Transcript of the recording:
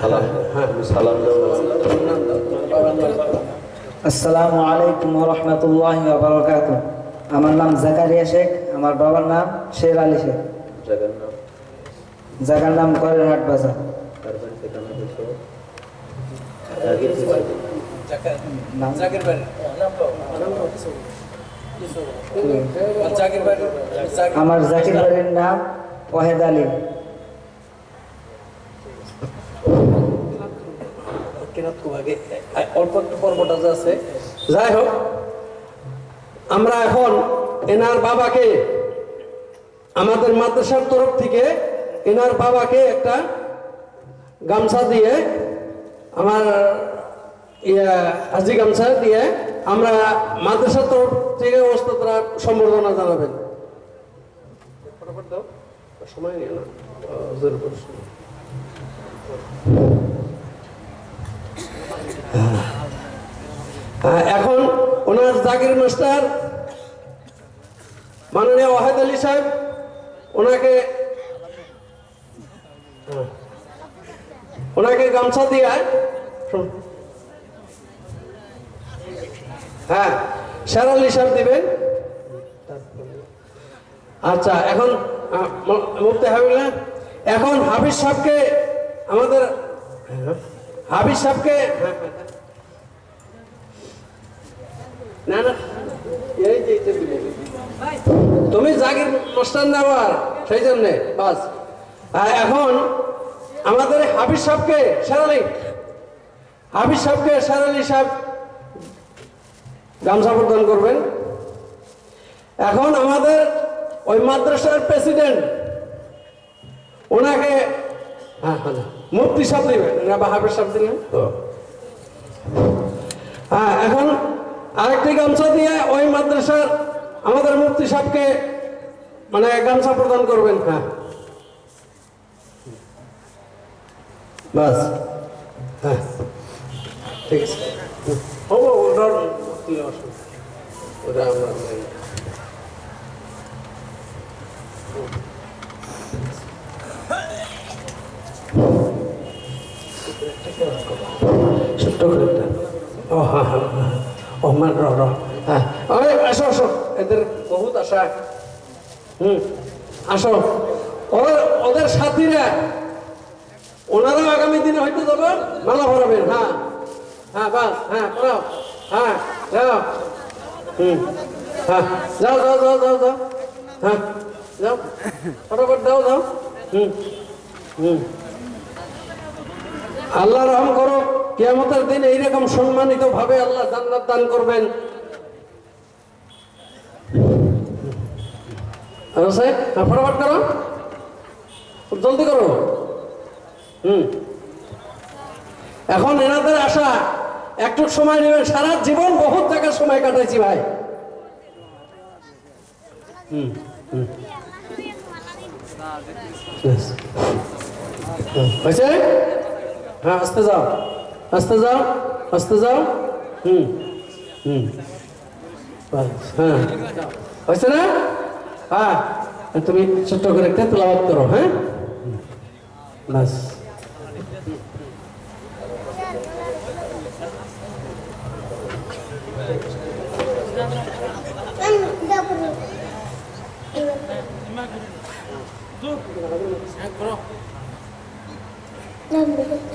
সালাম। হ্যাঁ সালাম আসসালামু আলাইকুম রহমতুল্লাহ বারকাত আমার নাম জাকারিয়া শেখ আমার বাবার নাম শের আলী শেখ। জায়গার নাম? নাম করেরহাট বাজার। আমরা জাকির জাকির জাকির জাকির বাড়ির নাম ওয়াহেদ আলী। কেনাত খুব অল্প একটু পর্বটা যে আছে। যাই হোক আমরা এখন এনার বাবাকে আমাদের মাদ্রাসার তরফ থেকে এনার বাবাকে একটা গামছা দিয়ে আমার ইয়া হাজি গামছা দিয়ে আমরা মাদ্রাসার তরফ থেকে ওস্তাদরা সম্বর্ধনা জানাবেন। সময় নিয়ে না। এখন ওনার জাকির মাস্টার মাননীয় ওয়াহেদ আলী সাহেব ওনাকে হ্যাঁ, ওনাকে গামছা দিয়ে। হ্যাঁ শের আলী সাহেব দিবেন আচ্ছা এখন আহ, ম- মুফতি এখন হাফিজ সাহেবকে আমাদের হ্যাঁ, হাফিজ সাহেবকে হ্যাঁ, হ্যাঁ, হ্যাঁ। না না। তুমি জাগির মাস্টার নেওয়ার সেই জন্যে বাস এখন আমাদের হাফিজ সাহেবকে শেরালি হাফিজ সাহেবকে শেরালি সাহেব গামছা প্রদান করবেন এখন আমাদের ওই মাদ্রাসার প্রেসিডেন্ট ওনাকে হ্যাঁ হ্যাঁ মুফতি সাহেব দিবেন না বা হাফিজ সাহেব দিলেন হ্যাঁ এখন আরেকটি গামছা দিয়ে ওই মাদ্রাসার আমাদের মুফতি সাহেবকে মানে গামছা প্রদান করবেন। হ্যাঁ। বাস। হ্যাঁ। ঠিক আছে। হব ওটা আমরা ছোট্ট করে। ও হ্যাঁ হ্যাঁ ও মান র হ্যাঁ আসো আসো। এদের বহুত আশা। হুম, আসো। ওদের ওদের সাথীরা। ওনারাও আগামী দিনে হয়তো যাবে মালা ভরাবেন হ্যাঁ। হ্যাঁ বাস হ্যাঁ পড়াও হ্যাঁ যাও। হুম হ্যাঁ। যাও যাও যাও যাও যাও। হ্যাঁ যাও। ফটাফট দাও যাও। হুম হুম। আল্লাহ রহম করো কিয়ামতের দিন এইরকম সম্মানিত ভাবে আল্লাহ জান্নাত দান করবেন। ফটাফট করো। জলদি করো। হুম। এখন এনাদের আশা একটু সময় নেবেন। সারা জীবন বহুত জায়গায় সময় কাটাইছি ভাই। হুম হুম, হয়েছে? হ্যাঁ আস্তে যাও আস্তে যাও আস্তে যাও হুম হুম বাস, হ্যাঁ হয়েছে না হ্যাঁ তুমি ছোট্ট করে একটা তেলাওয়াত করো হ্যাঁ হুম, বাস Number